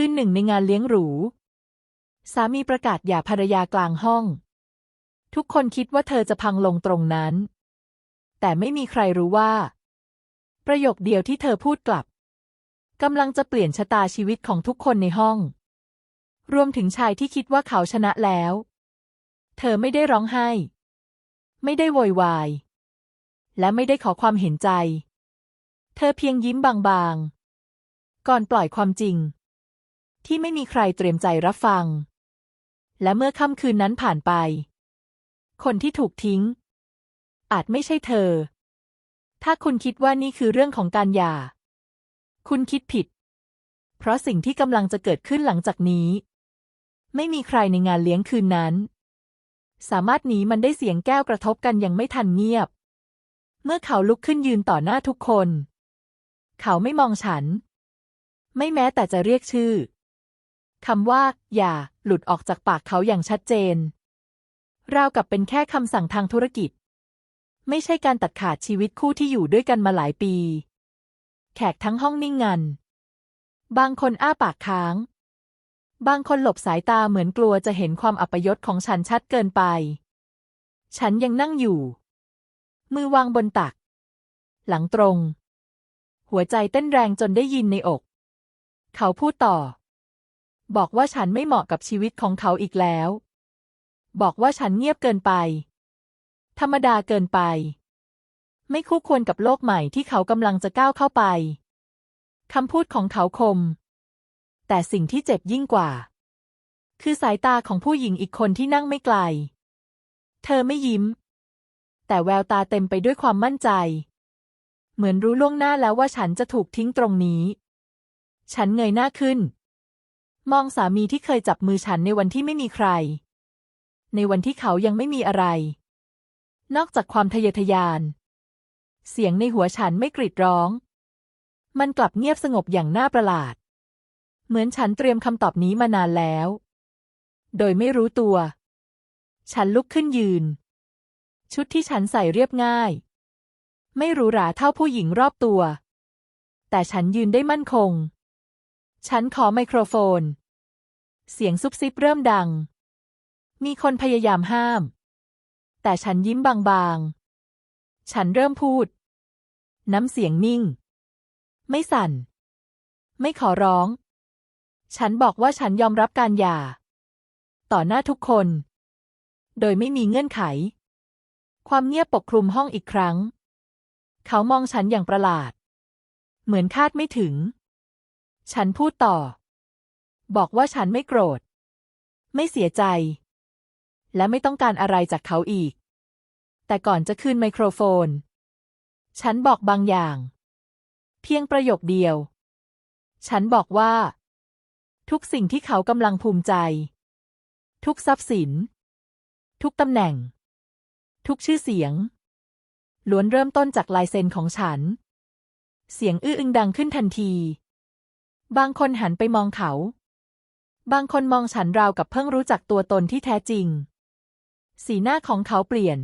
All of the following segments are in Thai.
คืนหนึ่งในงานเลี้ยงหรู สามีประกาศหย่าภรรยากลางห้อง ทุกคนคิดว่าเธอจะพังลงตรงนั้น แต่ไม่มีใครรู้ว่า ประโยคเดียวที่เธอพูดกลับกำลังจะเปลี่ยนชะตาชีวิตของทุกคนในห้อง รวมถึงชายที่คิดว่าเขาชนะแล้ว เธอไม่ได้ร้องไห้ ไม่ได้โวยวาย และไม่ได้ขอความเห็นใจ เธอเพียงยิ้มบางๆ ก่อนปล่อยความจริง ที่ไม่มีใครเตรียมใจรับฟัง และเมื่อค่ำคืนนั้นผ่านไป คนที่ถูกทิ้ง อาจไม่ใช่เธอ ถ้าคุณคิดว่านี่คือเรื่องของการหย่า คุณคิดผิด เพราะสิ่งที่กำลังจะเกิดขึ้นหลังจากนี้ ไม่มีใครในงานเลี้ยงคืนนั้น สามารถหนีมันได้เสียงแก้วกระทบกันยังไม่ทันเงียบ เมื่อเขาลุกขึ้นยืนต่อหน้าทุกคน เขาไม่มองฉันไม่แม้แต่จะเรียกชื่อ คำว่า อย่า หลุดออกจากปากเขาอย่างชัดเจน ราวกับเป็นแค่คำสั่งทางธุรกิจ ไม่ใช่การตัดขาดชีวิตคู่ที่อยู่ด้วยกันมาหลายปี แขกทั้งห้องนิ่งงัน บางคนอ้าปากค้าง บางคนหลบสายตาเหมือนกลัวจะเห็นความอัปยศของฉันชัดเกินไป ฉันยังนั่งอยู่ มือวางบนตัก หลังตรง หัวใจเต้นแรงจนได้ยินในอก เขาพูดต่อ บอกว่าฉันไม่เหมาะกับชีวิตของเขาอีกแล้ว บอกว่าฉันเงียบเกินไป ธรรมดาเกินไป ไม่คู่ควรกับโลกใหม่ที่เขากำลังจะก้าวเข้าไปคำพูดของเขาคม แต่สิ่งที่เจ็บยิ่งกว่า คือสายตาของผู้หญิงอีกคนที่นั่งไม่ไกล เธอไม่ยิ้ม แต่แววตาเต็มไปด้วยความมั่นใจ เหมือนรู้ล่วงหน้าแล้วว่าฉันจะถูกทิ้งตรงนี้ ฉันเงยหน้าขึ้น มองสามีที่เคยจับมือฉันในวันที่ไม่มีใคร ในวันที่เขายังไม่มีอะไร นอกจากความทะเยอทะยาน เสียงในหัวฉันไม่กรีดร้อง มันกลับเงียบสงบอย่างน่าประหลาด เหมือนฉันเตรียมคำตอบนี้มานานแล้ว โดยไม่รู้ตัว ฉันลุกขึ้นยืน ชุดที่ฉันใส่เรียบง่าย ไม่หรูหราเท่าผู้หญิงรอบตัว แต่ฉันยืนได้มั่นคงฉันขอไมโครโฟน เสียงซุบซิบเริ่มดัง มีคนพยายามห้าม แต่ฉันยิ้มบางๆ ฉันเริ่มพูด น้ำเสียงนิ่ง ไม่สั่น ไม่ขอร้อง ฉันบอกว่าฉันยอมรับการหย่า ต่อหน้าทุกคน โดยไม่มีเงื่อนไข ความเงียบปกคลุมห้องอีกครั้ง เขามองฉันอย่างประหลาด เหมือนคาดไม่ถึง ฉันพูดต่อ บอกว่าฉันไม่โกรธ ไม่เสียใจ และไม่ต้องการอะไรจากเขาอีก แต่ก่อนจะคืนไมโครโฟน ฉันบอกบางอย่าง เพียงประโยคเดียว ฉันบอกว่า ทุกสิ่งที่เขากำลังภูมิใจ ทุกทรัพย์สิน ทุกตำแหน่ง ทุกชื่อเสียงล้วนเริ่มต้นจากลายเซ็นของฉัน เสียงอื้ออึงดังขึ้นทันที บางคนหันไปมองเขา บางคนมองฉันราวกับเพิ่งรู้จักตัวตนที่แท้จริง สีหน้าของเขาเปลี่ยน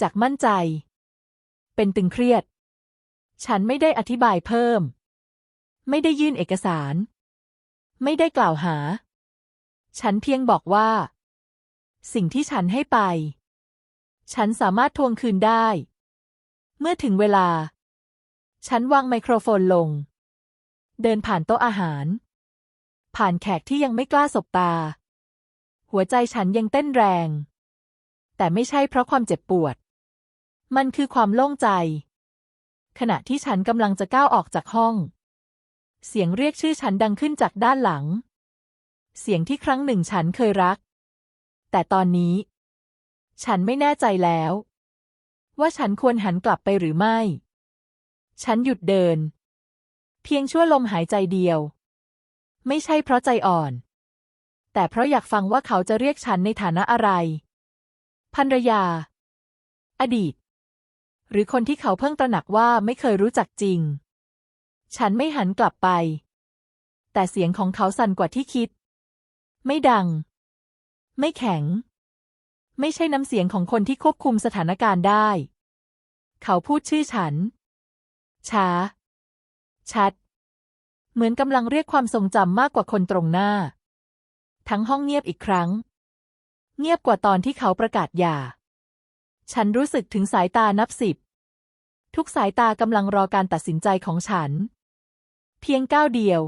จากมั่นใจ เป็นตึงเครียด ฉันไม่ได้อธิบายเพิ่ม ไม่ได้ยื่นเอกสาร ไม่ได้กล่าวหา ฉันเพียงบอกว่า สิ่งที่ฉันให้ไป ฉันสามารถทวงคืนได้ เมื่อถึงเวลา ฉันวางไมโครโฟนลง เดินผ่านโต๊ะอาหาร ผ่านแขกที่ยังไม่กล้าสบตา หัวใจฉันยังเต้นแรง แต่ไม่ใช่เพราะความเจ็บปวด มันคือความโล่งใจ ขณะที่ฉันกำลังจะก้าวออกจากห้อง เสียงเรียกชื่อฉันดังขึ้นจากด้านหลัง เสียงที่ครั้งหนึ่งฉันเคยรัก แต่ตอนนี้ ฉันไม่แน่ใจแล้ว ว่าฉันควรหันกลับไปหรือไม่ ฉันหยุดเดิน เพียงชั่วลมหายใจเดียว ไม่ใช่เพราะใจอ่อน แต่เพราะอยากฟังว่าเขาจะเรียกฉันในฐานะอะไร ภรรยา อดีต หรือคนที่เขาเพิ่งตระหนักว่าไม่เคยรู้จักจริง ฉันไม่หันกลับไป แต่เสียงของเขาสั่นกว่าที่คิด ไม่ดัง ไม่แข็ง ไม่ใช่น้ำเสียงของคนที่ควบคุมสถานการณ์ได้ เขาพูดชื่อฉัน ช้า ชัด เหมือนกำลังเรียกความทรงจำมากกว่าคนตรงหน้า ทั้งห้องเงียบอีกครั้ง เงียบกว่าตอนที่เขาประกาศหย่า ฉันรู้สึกถึงสายตานับสิบ ทุกสายตากำลังรอการตัดสินใจของฉัน เพียงก้าวเดียว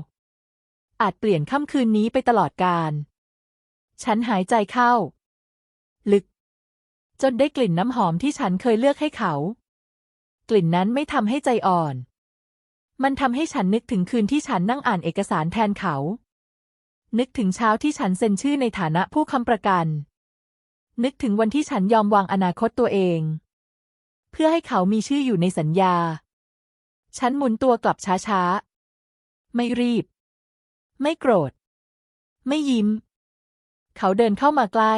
อาจเปลี่ยนค่ำคืนนี้ไปตลอดกาลฉันหายใจเข้า ลึก จนได้กลิ่นน้ำหอมที่ฉันเคยเลือกให้เขา กลิ่นนั้นไม่ทำให้ใจอ่อน มันทำให้ฉันนึกถึงคืนที่ฉันนั่งอ่านเอกสารแทนเขา นึกถึงเช้าที่ฉันเซ็นชื่อในฐานะผู้ค้ำประกัน นึกถึงวันที่ฉันยอมวางอนาคตตัวเอง เพื่อให้เขามีชื่ออยู่ในสัญญา ฉันหมุนตัวกลับช้าๆ ไม่รีบ ไม่โกรธ ไม่ยิ้ม เขาเดินเข้ามาใกล้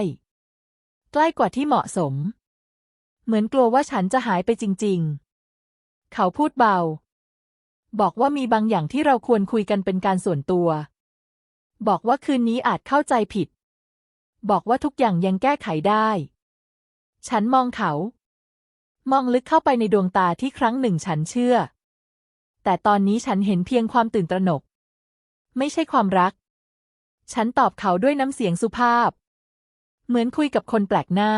ใกล้กว่าที่เหมาะสม เหมือนกลัวว่าฉันจะหายไปจริง ๆ เขาพูดเบา บอกว่ามีบางอย่างที่เราควรคุยกันเป็นการส่วนตัว บอกว่าคืนนี้อาจเข้าใจผิด บอกว่าทุกอย่างยังแก้ไขได้ ฉันมองเขา มองลึกเข้าไปในดวงตาที่ครั้งหนึ่งฉันเชื่อ แต่ตอนนี้ฉันเห็นเพียงความตื่นตระหนก ไม่ใช่ความรัก ฉันตอบเขาด้วยน้ำเสียงสุภาพ เหมือนคุยกับคนแปลกหน้า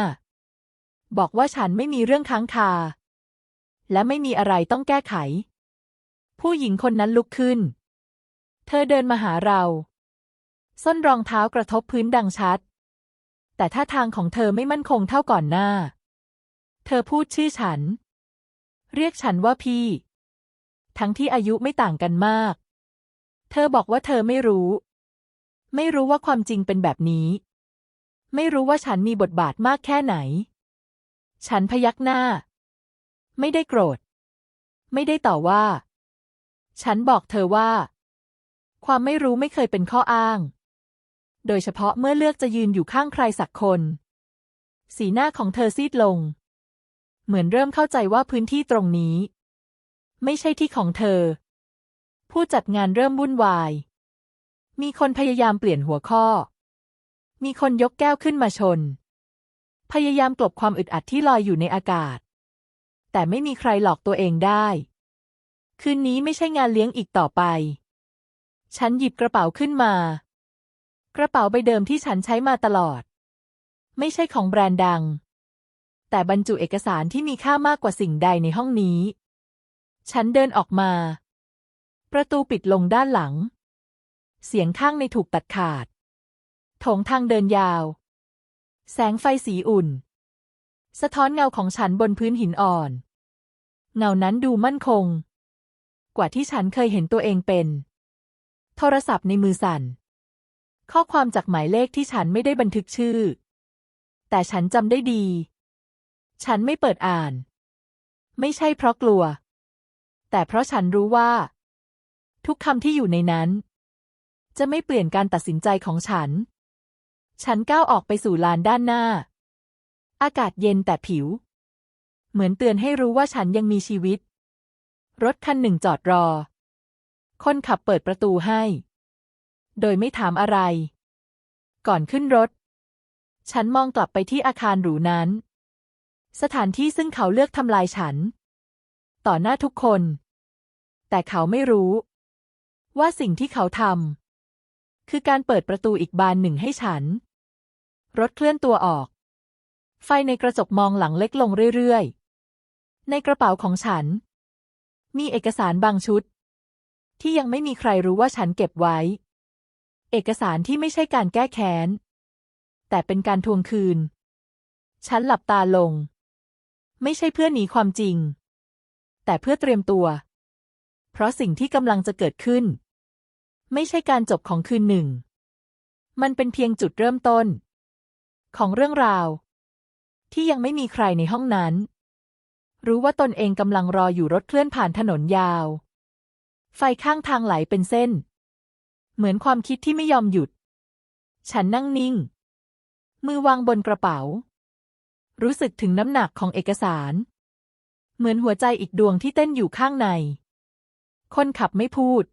บอกว่าฉันไม่มีเรื่องค้างคา และไม่มีอะไรต้องแก้ไข ผู้หญิงคนนั้นลุกขึ้น เธอเดินมาหาเรา ส้นรองเท้ากระทบพื้นดังชัด แต่ท่าทางของเธอไม่มั่นคงเท่าก่อนหน้า เธอพูดชื่อฉัน เรียกฉันว่าพี่ ทั้งที่อายุไม่ต่างกันมาก เธอบอกว่าเธอไม่รู้ ไม่รู้ว่าความจริงเป็นแบบนี้ ไม่รู้ว่าฉันมีบทบาทมากแค่ไหน ฉันพยักหน้า ไม่ได้โกรธ ไม่ได้ต่อว่า ฉันบอกเธอว่า ความไม่รู้ไม่เคยเป็นข้ออ้าง โดยเฉพาะเมื่อเลือกจะยืนอยู่ข้างใครสักคน สีหน้าของเธอซีดลง เหมือนเริ่มเข้าใจว่าพื้นที่ตรงนี้ ไม่ใช่ที่ของเธอ ผู้จัดงานเริ่มวุ่นวาย มีคนพยายามเปลี่ยนหัวข้อ มีคนยกแก้วขึ้นมาชน พยายามกลบความอึดอัดที่ลอยอยู่ในอากาศ แต่ไม่มีใครหลอกตัวเองได้ คืนนี้ไม่ใช่งานเลี้ยงอีกต่อไป ฉันหยิบกระเป๋าขึ้นมา กระเป๋าใบเดิมที่ฉันใช้มาตลอด ไม่ใช่ของแบรนด์ดัง แต่บรรจุเอกสารที่มีค่ามากกว่าสิ่งใดในห้องนี้ ฉันเดินออกมา ประตูปิดลงด้านหลัง เสียงข้างในถูกตัดขาด โถงทางเดินยาว แสงไฟสีอุ่น สะท้อนเงาของฉันบนพื้นหินอ่อน เงานั้นดูมั่นคง ว่าที่ฉันเคยเห็นตัวเองเป็น โทรศัพท์ในมือสั่น ข้อความจากหมายเลขที่ฉันไม่ได้บันทึกชื่อ แต่ฉันจำได้ดี ฉันไม่เปิดอ่าน ไม่ใช่เพราะกลัว แต่เพราะฉันรู้ว่า ทุกคำที่อยู่ในนั้น จะไม่เปลี่ยนการตัดสินใจของฉัน ฉันก้าวออกไปสู่ลานด้านหน้า อากาศเย็นแต่ผิว เหมือนเตือนให้รู้ว่าฉันยังมีชีวิต รถคันหนึ่งจอดรอ คนขับเปิดประตูให้ โดยไม่ถามอะไร ก่อนขึ้นรถ ฉันมองกลับไปที่อาคารหรูนั้น สถานที่ซึ่งเขาเลือกทำลายฉัน ต่อหน้าทุกคน แต่เขาไม่รู้ ว่าสิ่งที่เขาทำคือการเปิดประตูอีกบานหนึ่งให้ฉัน รถเคลื่อนตัวออก ไฟในกระจกมองหลังเล็กลงเรื่อยๆ ในกระเป๋าของฉัน มีเอกสารบางชุด ที่ยังไม่มีใครรู้ว่าฉันเก็บไว้ เอกสารที่ไม่ใช่การแก้แค้น แต่เป็นการทวงคืน ฉันหลับตาลง ไม่ใช่เพื่อหนีความจริง แต่เพื่อเตรียมตัว เพราะสิ่งที่กำลังจะเกิดขึ้น ไม่ใช่การจบของคืนหนึ่ง มันเป็นเพียงจุดเริ่มต้น ของเรื่องราว ที่ยังไม่มีใครในห้องนั้น รู้ว่าตนเองกำลังรออยู่รถเคลื่อนผ่านถนนยาว ไฟข้างทางไหลเป็นเส้น เหมือนความคิดที่ไม่ยอมหยุด ฉันนั่งนิ่ง มือวางบนกระเป๋า รู้สึกถึงน้ำหนักของเอกสาร เหมือนหัวใจอีกดวงที่เต้นอยู่ข้างใน คนขับไม่พูด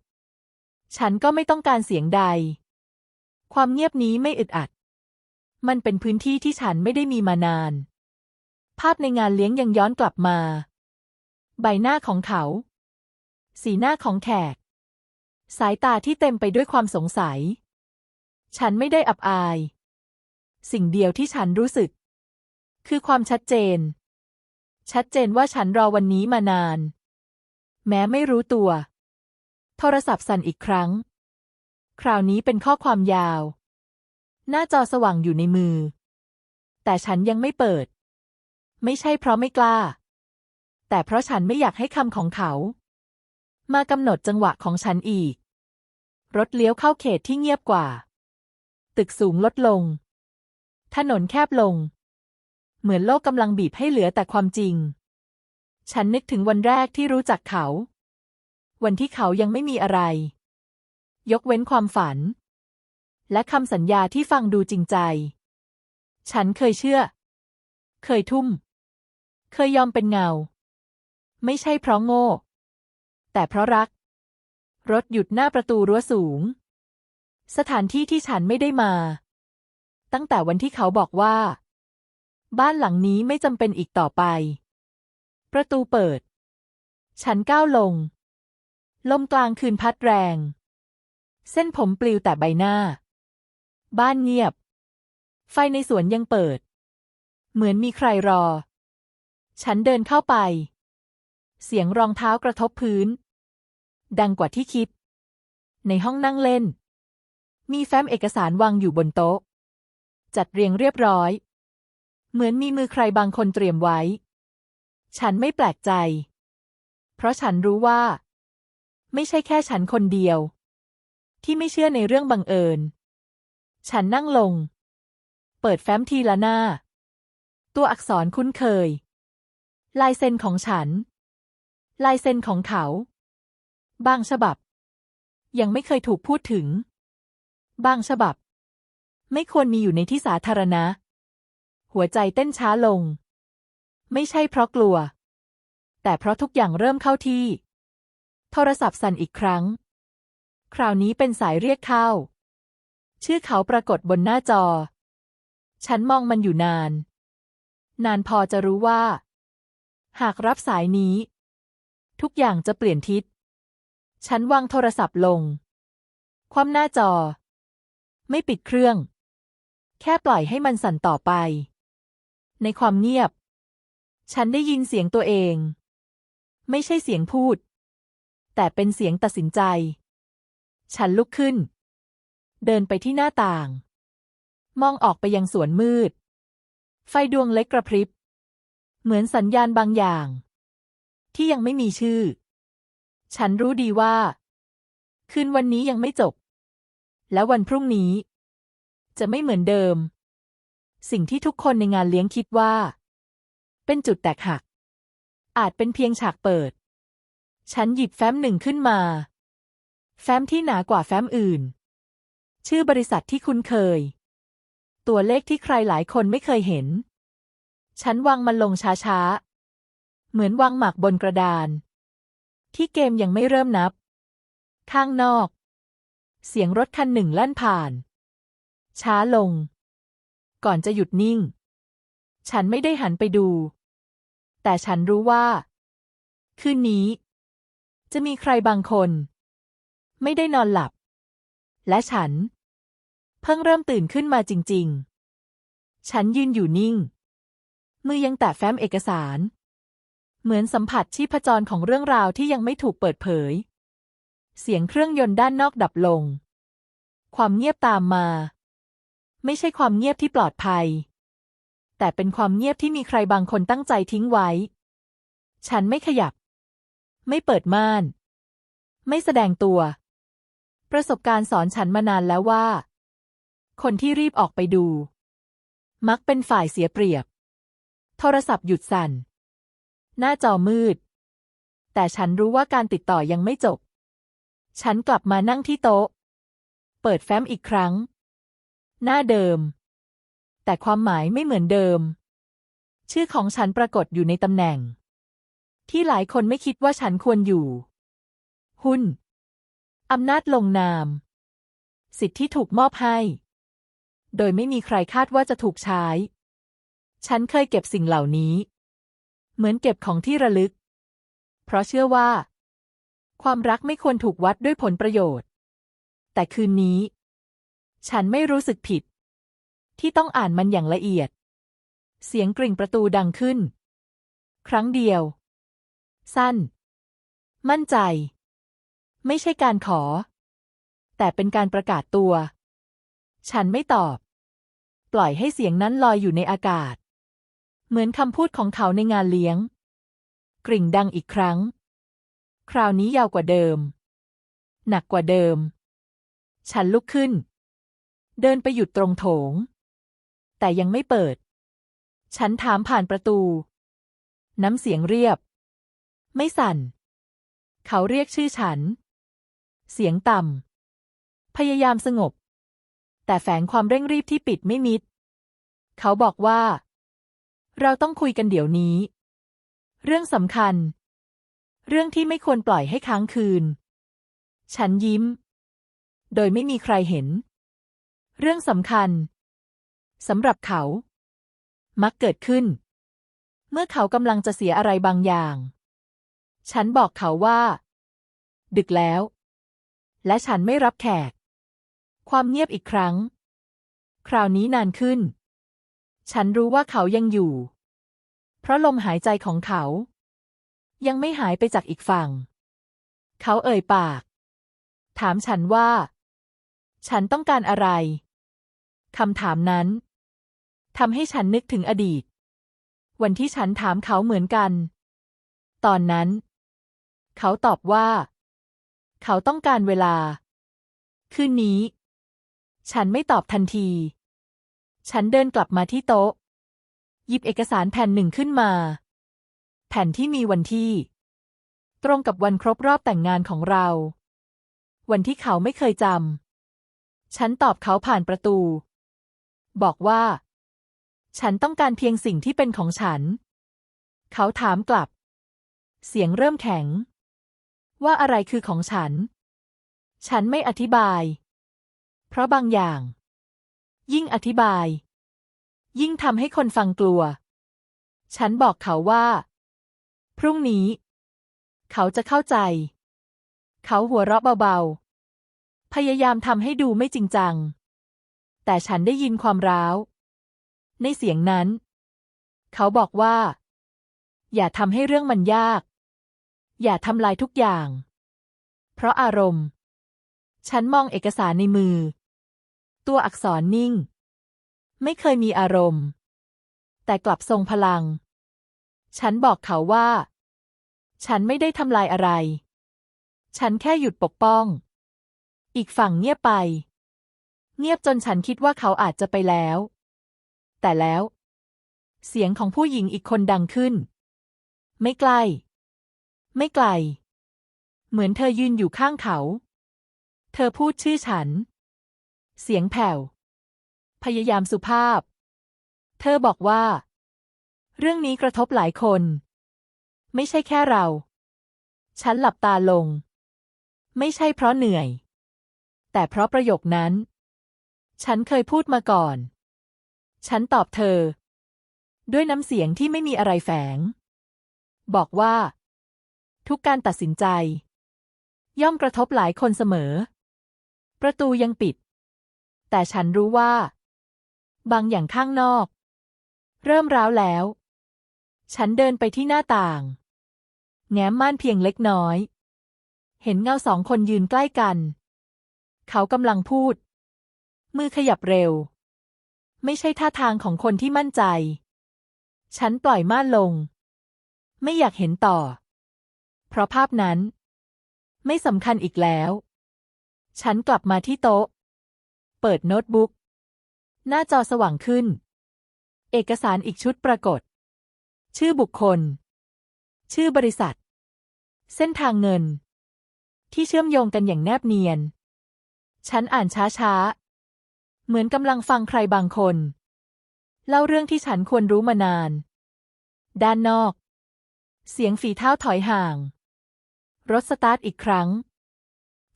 ฉันก็ไม่ต้องการเสียงใด ความเงียบนี้ไม่อึดอัด มันเป็นพื้นที่ที่ฉันไม่ได้มีมานาน ภาพในงานเลี้ยงยังย้อนกลับมา ใบหน้าของเขา สีหน้าของแขก สายตาที่เต็มไปด้วยความสงสัย ฉันไม่ได้อับอาย สิ่งเดียวที่ฉันรู้สึก คือความชัดเจน ชัดเจนว่าฉันรอวันนี้มานาน แม้ไม่รู้ตัว โทรศัพท์สั่นอีกครั้ง คราวนี้เป็นข้อความยาว หน้าจอสว่างอยู่ในมือ แต่ฉันยังไม่เปิด ไม่ใช่เพราะไม่กล้า แต่เพราะฉันไม่อยากให้คำของเขา มากำหนดจังหวะของฉันอีก รถเลี้ยวเข้าเขตที่เงียบกว่า ตึกสูงลดลง ถนนแคบลง เหมือนโลกกำลังบีบให้เหลือแต่ความจริง ฉันนึกถึงวันแรกที่รู้จักเขา วันที่เขายังไม่มีอะไร ยกเว้นความฝัน และคำสัญญาที่ฟังดูจริงใจ ฉันเคยเชื่อ เคยทุ่ม เคยยอมเป็นเงา ไม่ใช่เพราะโง่ แต่เพราะรัก รถหยุดหน้าประตูรั้วสูง สถานที่ที่ฉันไม่ได้มา ตั้งแต่วันที่เขาบอกว่า บ้านหลังนี้ไม่จำเป็นอีกต่อไป ประตูเปิด ฉันก้าวลง ลมกลางคืนพัดแรง เส้นผมปลิวแต่ใบหน้า บ้านเงียบ ไฟในสวนยังเปิด เหมือนมีใครรอ ฉันเดินเข้าไป เสียงรองเท้ากระทบพื้น ดังกว่าที่คิด ในห้องนั่งเล่น มีแฟ้มเอกสารวางอยู่บนโต๊ะ จัดเรียงเรียบร้อย เหมือนมีมือใครบางคนเตรียมไว้ ฉันไม่แปลกใจ เพราะฉันรู้ว่า ไม่ใช่แค่ฉันคนเดียว ที่ไม่เชื่อในเรื่องบังเอิญ ฉันนั่งลง เปิดแฟ้มทีละหน้า ตัวอักษรคุ้นเคย ลายเซ็นของฉัน ลายเซ็นของเขา บางฉบับ ยังไม่เคยถูกพูดถึง บางฉบับ ไม่ควรมีอยู่ในที่สาธารณะ หัวใจเต้นช้าลง ไม่ใช่เพราะกลัว แต่เพราะทุกอย่างเริ่มเข้าที่ โทรศัพท์สั่นอีกครั้ง คราวนี้เป็นสายเรียกเข้า ชื่อเขาปรากฏบนหน้าจอ ฉันมองมันอยู่นาน นานพอจะรู้ว่า หากรับสายนี้ ทุกอย่างจะเปลี่ยนทิศ ฉันวางโทรศัพท์ลง คว่ำหน้าจอ ไม่ปิดเครื่อง แค่ปล่อยให้มันสั่นต่อไป ในความเงียบ ฉันได้ยินเสียงตัวเอง ไม่ใช่เสียงพูด แต่เป็นเสียงตัดสินใจ ฉันลุกขึ้น เดินไปที่หน้าต่าง มองออกไปยังสวนมืด ไฟดวงเล็กกระพริบ เหมือนสัญญาณบางอย่าง ที่ยังไม่มีชื่อ ฉันรู้ดีว่า คืนวันนี้ยังไม่จบ และวันพรุ่งนี้ จะไม่เหมือนเดิม สิ่งที่ทุกคนในงานเลี้ยงคิดว่า เป็นจุดแตกหัก อาจเป็นเพียงฉากเปิด ฉันหยิบแฟ้มหนึ่งขึ้นมา แฟ้มที่หนากว่าแฟ้มอื่น ชื่อบริษัทที่คุ้นเคย ตัวเลขที่ใครหลายคนไม่เคยเห็น ฉันวางมันลงช้าๆ เหมือนวางหมากบนกระดาน ที่เกมยังไม่เริ่มนับ ข้างนอก เสียงรถคันหนึ่งลั่นผ่าน ช้าลง ก่อนจะหยุดนิ่ง ฉันไม่ได้หันไปดู แต่ฉันรู้ว่า คืนนี้ จะมีใครบางคน ไม่ได้นอนหลับ และฉัน เพิ่งเริ่มตื่นขึ้นมาจริง ๆ ฉันยืนอยู่นิ่ง มือยังแตะแฟ้มเอกสาร เหมือนสัมผัสชีพจรของเรื่องราวที่ยังไม่ถูกเปิดเผย เสียงเครื่องยนต์ด้านนอกดับลง ความเงียบตามมา ไม่ใช่ความเงียบที่ปลอดภัย แต่เป็นความเงียบที่มีใครบางคนตั้งใจทิ้งไว้ ฉันไม่ขยับ ไม่เปิดม่าน ไม่แสดงตัว ประสบการณ์สอนฉันมานานแล้วว่า คนที่รีบออกไปดู มักเป็นฝ่ายเสียเปรียบ โทรศัพท์หยุดสั่น หน้าจอมืด แต่ฉันรู้ว่าการติดต่อยังไม่จบ ฉันกลับมานั่งที่โต๊ะ เปิดแฟ้มอีกครั้ง หน้าเดิม แต่ความหมายไม่เหมือนเดิม ชื่อของฉันปรากฏอยู่ในตำแหน่ง ที่หลายคนไม่คิดว่าฉันควรอยู่ หุ้นอำนาจลงนาม สิทธิที่ถูกมอบให้ โดยไม่มีใครคาดว่าจะถูกใช้ ฉันเคยเก็บสิ่งเหล่านี้ เหมือนเก็บของที่ระลึก เพราะเชื่อว่า ความรักไม่ควรถูกวัดด้วยผลประโยชน์ แต่คืนนี้ ฉันไม่รู้สึกผิด ที่ต้องอ่านมันอย่างละเอียด เสียงกริ่งประตูดังขึ้น ครั้งเดียว สั้น มั่นใจ ไม่ใช่การขอ แต่เป็นการประกาศตัว ฉันไม่ตอบ ปล่อยให้เสียงนั้นลอยอยู่ในอากาศ เหมือนคำพูดของเขาในงานเลี้ยง กริ่งดังอีกครั้ง คราวนี้ยาวกว่าเดิม หนักกว่าเดิม ฉันลุกขึ้น เดินไปหยุดตรงโถง แต่ยังไม่เปิด ฉันถามผ่านประตู น้ำเสียงเรียบ ไม่สั่น เขาเรียกชื่อฉัน เสียงต่ำพยายามสงบ แต่แฝงความเร่งรีบที่ปิดไม่มิด เขาบอกว่า เราต้องคุยกันเดี๋ยวนี้ เรื่องสำคัญ เรื่องที่ไม่ควรปล่อยให้ค้างคืน ฉันยิ้ม โดยไม่มีใครเห็น เรื่องสำคัญสำหรับเขา มักเกิดขึ้น เมื่อเขากำลังจะเสียอะไรบางอย่าง ฉันบอกเขาว่า ดึกแล้ว และฉันไม่รับแขก ความเงียบอีกครั้ง คราวนี้นานขึ้น ฉันรู้ว่าเขายังอยู่ เพราะลมหายใจของเขา ยังไม่หายไปจากอีกฝั่ง เขาเอ่ยปาก ถามฉันว่า ฉันต้องการอะไรคำถามนั้นทำให้ฉันนึกถึงอดีต วันที่ฉันถามเขาเหมือนกัน ตอนนั้น เขาตอบว่า เขาต้องการเวลา คืนนี้ ฉันไม่ตอบทันที ฉันเดินกลับมาที่โต๊ะ หยิบเอกสารแผ่นหนึ่งขึ้นมา แผ่นที่มีวันที่ ตรงกับวันครบรอบแต่งงานของเรา วันที่เขาไม่เคยจำฉันตอบเขาผ่านประตู บอกว่า ฉันต้องการเพียงสิ่งที่เป็นของฉัน เขาถามกลับ เสียงเริ่มแข็ง ว่าอะไรคือของฉัน ฉันไม่อธิบาย เพราะบางอย่าง ยิ่งอธิบาย ยิ่งทำให้คนฟังกลัว ฉันบอกเขาว่า พรุ่งนี้ เขาจะเข้าใจ เขาหัวเราะเบาๆ พยายามทำให้ดูไม่จริงจัง แต่ฉันได้ยินความร้าว ในเสียงนั้น เขาบอกว่า อย่าทำให้เรื่องมันยาก อย่าทำลายทุกอย่าง เพราะอารมณ์ ฉันมองเอกสารในมือ ตัวอักษรนิ่ง ไม่เคยมีอารมณ์ แต่กลับทรงพลัง ฉันบอกเขาว่า ฉันไม่ได้ทำลายอะไร ฉันแค่หยุดปกป้อง อีกฝั่งเงียบไป เงียบจนฉันคิดว่าเขาอาจจะไปแล้ว แต่แล้ว เสียงของผู้หญิงอีกคนดังขึ้น ไม่ใกล ไม่ไกล เหมือนเธอยืนอยู่ข้างเขา เธอพูดชื่อฉัน เสียงแผ่ว พยายามสุภาพ เธอบอกว่า เรื่องนี้กระทบหลายคน ไม่ใช่แค่เรา ฉันหลับตาลง ไม่ใช่เพราะเหนื่อย แต่เพราะประโยคนั้น ฉันเคยพูดมาก่อน ฉันตอบเธอ ด้วยน้ำเสียงที่ไม่มีอะไรแฝง บอกว่า ทุกการตัดสินใจ ย่อมกระทบหลายคนเสมอ ประตูยังปิด แต่ฉันรู้ว่า บางอย่างข้างนอก เริ่มร้าวแล้ว ฉันเดินไปที่หน้าต่าง แง้มม่านเพียงเล็กน้อย เห็นเงาสองคนยืนใกล้กัน เขากำลังพูด มือขยับเร็ว ไม่ใช่ท่าทางของคนที่มั่นใจ ฉันปล่อยม่านลง ไม่อยากเห็นต่อ เพราะภาพนั้น ไม่สำคัญอีกแล้ว ฉันกลับมาที่โต๊ะ เปิดโน้ตบุ๊ก หน้าจอสว่างขึ้น เอกสารอีกชุดปรากฏ ชื่อบุคคล ชื่อบริษัท เส้นทางเงิน ที่เชื่อมโยงกันอย่างแนบเนียน ฉันอ่านช้าๆ เหมือนกำลังฟังใครบางคน เล่าเรื่องที่ฉันควรรู้มานาน ด้านนอก เสียงฝีเท้าถอยห่าง รถสตาร์ทอีกครั้ง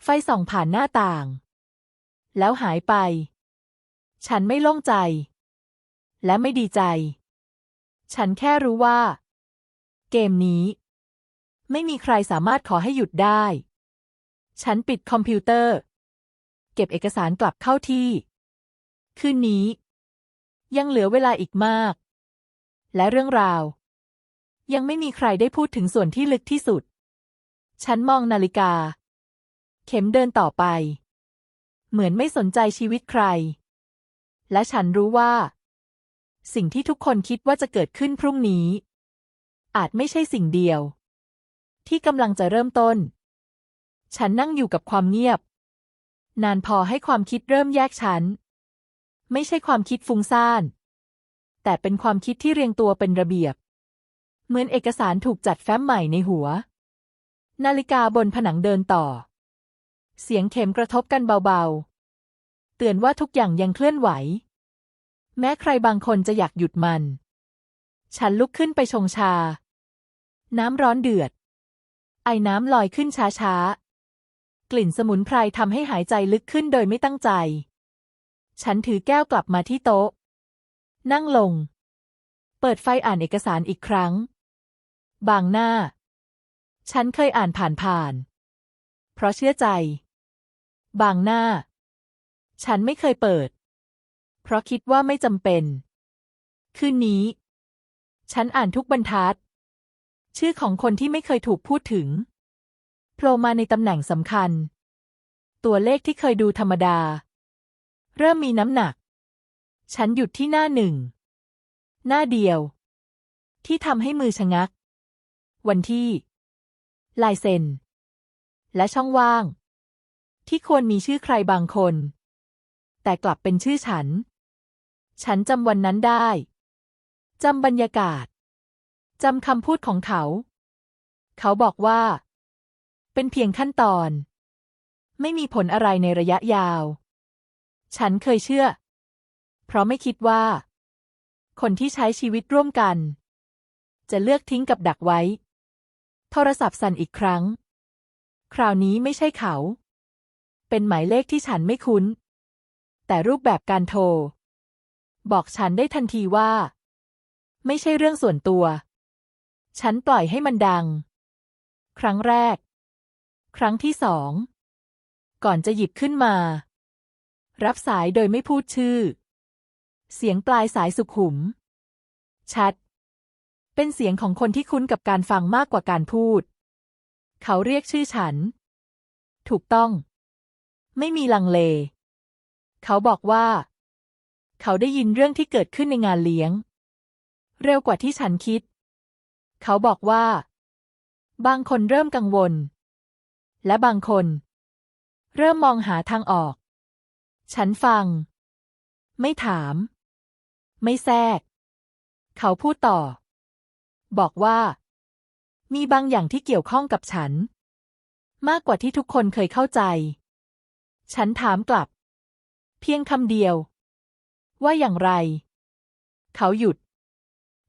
ไฟส่องผ่านหน้าต่าง แล้วหายไป ฉันไม่โล่งใจ และไม่ดีใจ ฉันแค่รู้ว่า เกมนี้ ไม่มีใครสามารถขอให้หยุดได้ ฉันปิดคอมพิวเตอร์ เก็บเอกสารกลับเข้าที่ คืนนี้ ยังเหลือเวลาอีกมาก และเรื่องราว ยังไม่มีใครได้พูดถึงส่วนที่ลึกที่สุด ฉันมองนาฬิกา เข็มเดินต่อไป เหมือนไม่สนใจชีวิตใคร และฉันรู้ว่า สิ่งที่ทุกคนคิดว่าจะเกิดขึ้นพรุ่งนี้ อาจไม่ใช่สิ่งเดียว ที่กำลังจะเริ่มต้น ฉันนั่งอยู่กับความเงียบ นานพอให้ความคิดเริ่มแยกฉัน ไม่ใช่ความคิดฟุ้งซ่าน แต่เป็นความคิดที่เรียงตัวเป็นระเบียบ เหมือนเอกสารถูกจัดแฟ้มใหม่ในหัว นาฬิกาบนผนังเดินต่อ เสียงเข็มกระทบกันเบาๆ เตือนว่าทุกอย่างยังเคลื่อนไหว แม้ใครบางคนจะอยากหยุดมัน ฉันลุกขึ้นไปชงชา น้ำร้อนเดือด ไอ้น้ำลอยขึ้นช้าๆ กลิ่นสมุนไพรทำให้หายใจลึกขึ้นโดยไม่ตั้งใจ ฉันถือแก้วกลับมาที่โต๊ะ นั่งลง เปิดไฟอ่านเอกสารอีกครั้ง บางหน้า ฉันเคยอ่านผ่านๆเพราะเชื่อใจ บางหน้า ฉันไม่เคยเปิด เพราะคิดว่าไม่จำเป็น คืนนี้ ฉันอ่านทุกบรรทัด ชื่อของคนที่ไม่เคยถูกพูดถึงโผล่มาในตำแหน่งสำคัญ ตัวเลขที่เคยดูธรรมดา เริ่มมีน้ำหนัก ฉันหยุดที่หน้าหนึ่ง หน้าเดียว ที่ทำให้มือชะงัก วันที่ ลายเซ็น และช่องว่าง ที่ควรมีชื่อใครบางคน แต่กลับเป็นชื่อฉัน ฉันจำวันนั้นได้จำบรรยากาศจำคำพูดของเขา เขาบอกว่า เป็นเพียงขั้นตอน ไม่มีผลอะไรในระยะยาว ฉันเคยเชื่อ เพราะไม่คิดว่า คนที่ใช้ชีวิตร่วมกัน จะเลือกทิ้งกับดักไว้ โทรศัพท์สั่นอีกครั้ง คราวนี้ไม่ใช่เขา เป็นหมายเลขที่ฉันไม่คุ้น แต่รูปแบบการโทร บอกฉันได้ทันทีว่า ไม่ใช่เรื่องส่วนตัว ฉันปล่อยให้มันดัง ครั้งแรก ครั้งที่สอง ก่อนจะหยิบขึ้นมา รับสายโดยไม่พูดชื่อ เสียงปลายสายสุขุม ชัด เป็นเสียงของคนที่คุ้นกับการฟังมากกว่าการพูด เขาเรียกชื่อฉัน ถูกต้อง ไม่มีลังเล เขาบอกว่า เขาได้ยินเรื่องที่เกิดขึ้นในงานเลี้ยง เร็วกว่าที่ฉันคิด เขาบอกว่า บางคนเริ่มกังวล และบางคน เริ่มมองหาทางออก ฉันฟัง ไม่ถาม ไม่แทรก เขาพูดต่อ บอกว่า มีบางอย่างที่เกี่ยวข้องกับฉัน มากกว่าที่ทุกคนเคยเข้าใจ ฉันถามกลับ เพียงคำเดียว ว่าอย่างไร เขาหยุด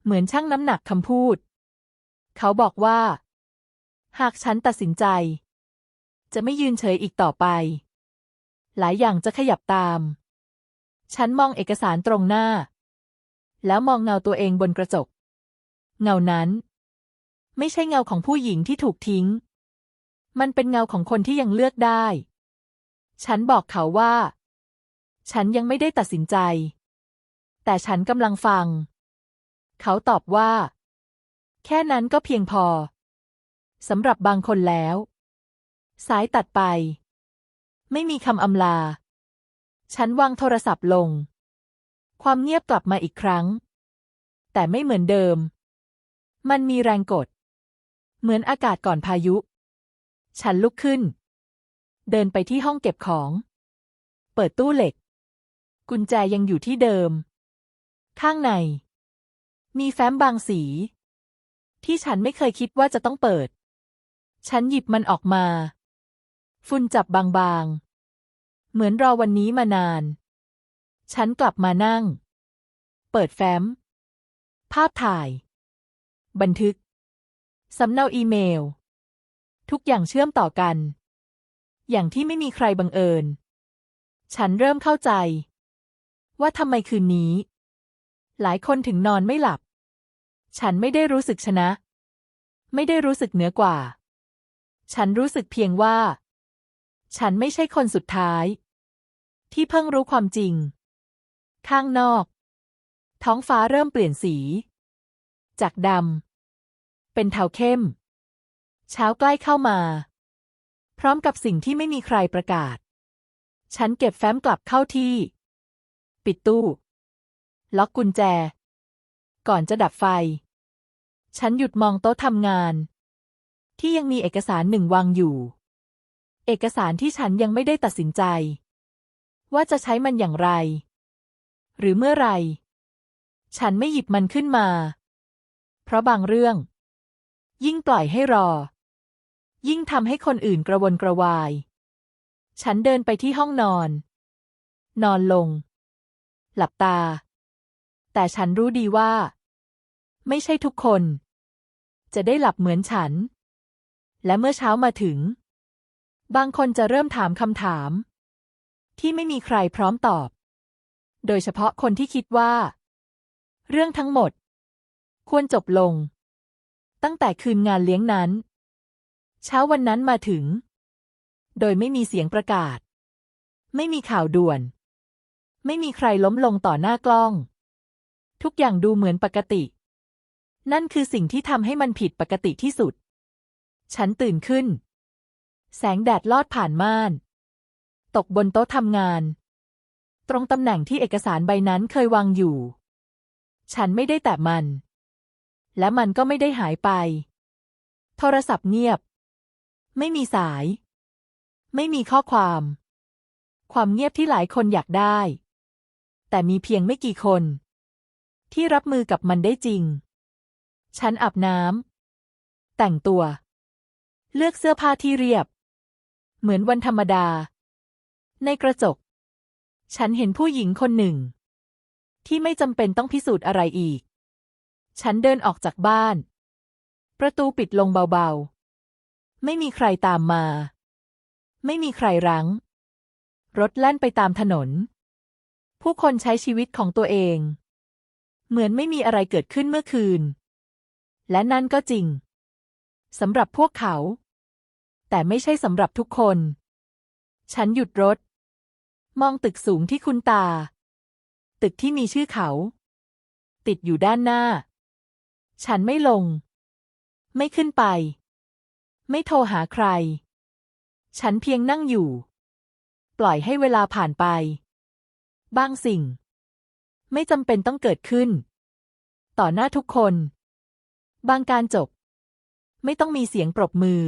เหมือนชั่งน้ำหนักคำพูด เขาบอกว่า หากฉันตัดสินใจ จะไม่ยืนเฉยอีกต่อไป หลายอย่างจะขยับตาม ฉันมองเอกสารตรงหน้า แล้วมองเงาตัวเองบนกระจก เงานั้น ไม่ใช่เงาของผู้หญิงที่ถูกทิ้ง มันเป็นเงาของคนที่ยังเลือกได้ ฉันบอกเขาว่า ฉันยังไม่ได้ตัดสินใจ แต่ฉันกำลังฟัง เขาตอบว่า แค่นั้นก็เพียงพอสำหรับบางคนแล้ว สายตัดไป ไม่มีคำอำลา ฉันวางโทรศัพท์ลง ความเงียบกลับมาอีกครั้ง แต่ไม่เหมือนเดิม มันมีแรงกด เหมือนอากาศก่อนพายุ ฉันลุกขึ้น เดินไปที่ห้องเก็บของ เปิดตู้เหล็ก กุญแจยังอยู่ที่เดิม ข้างใน มีแฟ้มบางสี ที่ฉันไม่เคยคิดว่าจะต้องเปิด ฉันหยิบมันออกมา ฝุ่นจับบางๆ เหมือนรอวันนี้มานาน ฉันกลับมานั่ง เปิดแฟ้ม ภาพถ่าย บันทึก สำเนาอีเมล ทุกอย่างเชื่อมต่อกัน อย่างที่ไม่มีใครบังเอิญ ฉันเริ่มเข้าใจ ว่าทำไมคืนนี้ หลายคนถึงนอนไม่หลับ ฉันไม่ได้รู้สึกชนะ ไม่ได้รู้สึกเหนือกว่า ฉันรู้สึกเพียงว่า ฉันไม่ใช่คนสุดท้าย ที่เพิ่งรู้ความจริง ข้างนอก ท้องฟ้าเริ่มเปลี่ยนสี จากดำเป็นเทาเข้ม เช้าใกล้เข้ามา พร้อมกับสิ่งที่ไม่มีใครประกาศ ฉันเก็บแฟ้มกลับเข้าที่ ปิดตู้ ล็อกกุญแจ ก่อนจะดับไฟ ฉันหยุดมองโต๊ะทำงาน ที่ยังมีเอกสารหนึ่งวางอยู่ เอกสารที่ฉันยังไม่ได้ตัดสินใจ ว่าจะใช้มันอย่างไร หรือเมื่อไร ฉันไม่หยิบมันขึ้นมา เพราะบางเรื่อง ยิ่งปล่อยให้รอ ยิ่งทำให้คนอื่นกระวนกระวาย ฉันเดินไปที่ห้องนอน นอนลง หลับตา แต่ฉันรู้ดีว่า ไม่ใช่ทุกคน จะได้หลับเหมือนฉัน และเมื่อเช้ามาถึง บางคนจะเริ่มถามคำถาม ที่ไม่มีใครพร้อมตอบ โดยเฉพาะคนที่คิดว่า เรื่องทั้งหมด ควรจบลง ตั้งแต่คืนงานเลี้ยงนั้น เช้าวันนั้นมาถึง โดยไม่มีเสียงประกาศ ไม่มีข่าวด่วน ไม่มีใครล้มลงต่อหน้ากล้อง ทุกอย่างดูเหมือนปกติ นั่นคือสิ่งที่ทำให้มันผิดปกติที่สุด ฉันตื่นขึ้น แสงแดดลอดผ่านม่าน ตกบนโต๊ะทำงาน ตรงตำแหน่งที่เอกสารใบนั้นเคยวางอยู่ ฉันไม่ได้แตะมัน และมันก็ไม่ได้หายไป โทรศัพท์เงียบ ไม่มีสาย ไม่มีข้อความ ความเงียบที่หลายคนอยากได้ แต่มีเพียงไม่กี่คน ที่รับมือกับมันได้จริง ฉันอาบน้ำแต่งตัว เลือกเสื้อผ้าที่เรียบ เหมือนวันธรรมดา ในกระจก ฉันเห็นผู้หญิงคนหนึ่ง ที่ไม่จำเป็นต้องพิสูจน์อะไรอีก ฉันเดินออกจากบ้าน ประตูปิดลงเบาๆ ไม่มีใครตามมา ไม่มีใครรั้ง รถแล่นไปตามถนน ผู้คนใช้ชีวิตของตัวเอง เหมือนไม่มีอะไรเกิดขึ้นเมื่อคืน และนั่นก็จริงสำหรับพวกเขา แต่ไม่ใช่สำหรับทุกคน ฉันหยุดรถ มองตึกสูงที่คุณตา ตึกที่มีชื่อเขา ติดอยู่ด้านหน้า ฉันไม่ลง ไม่ขึ้นไป ไม่โทรหาใคร ฉันเพียงนั่งอยู่ ปล่อยให้เวลาผ่านไป บางสิ่ง ไม่จำเป็นต้องเกิดขึ้น ต่อหน้าทุกคน บางการจบ ไม่ต้องมีเสียงปรบมือ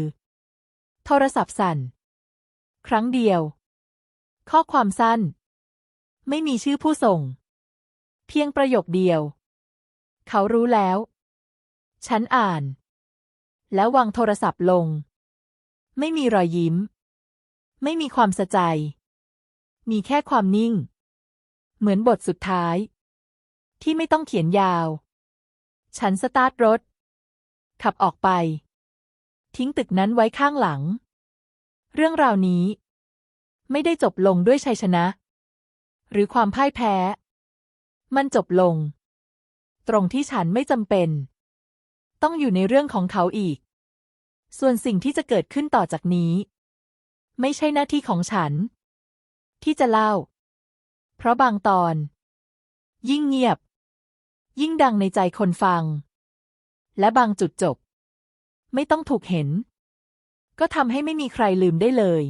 โทรศัพท์สั่น ครั้งเดียว ข้อความสั้น ไม่มีชื่อผู้ส่ง เพียงประโยคเดียว เขารู้แล้ว ฉันอ่าน แล้ววางโทรศัพท์ลง ไม่มีรอยยิ้ม ไม่มีความสะใจ มีแค่ความนิ่ง เหมือนบทสุดท้าย ที่ไม่ต้องเขียนยาว ฉันสตาร์ทรถ ขับออกไป ทิ้งตึกนั้นไว้ข้างหลัง เรื่องราวนี้ ไม่ได้จบลงด้วยชัยชนะ หรือความพ่ายแพ้ มันจบลง ตรงที่ฉันไม่จำเป็น ต้องอยู่ในเรื่องของเขาอีก ส่วนสิ่งที่จะเกิดขึ้นต่อจากนี้ ไม่ใช่หน้าที่ของฉัน ที่จะเล่า เพราะบางตอน ยิ่งเงียบ ยิ่งดังในใจคนฟัง และบางจุดจบ ไม่ต้องถูกเห็น ก็ทำให้ไม่มีใครลืมได้เลย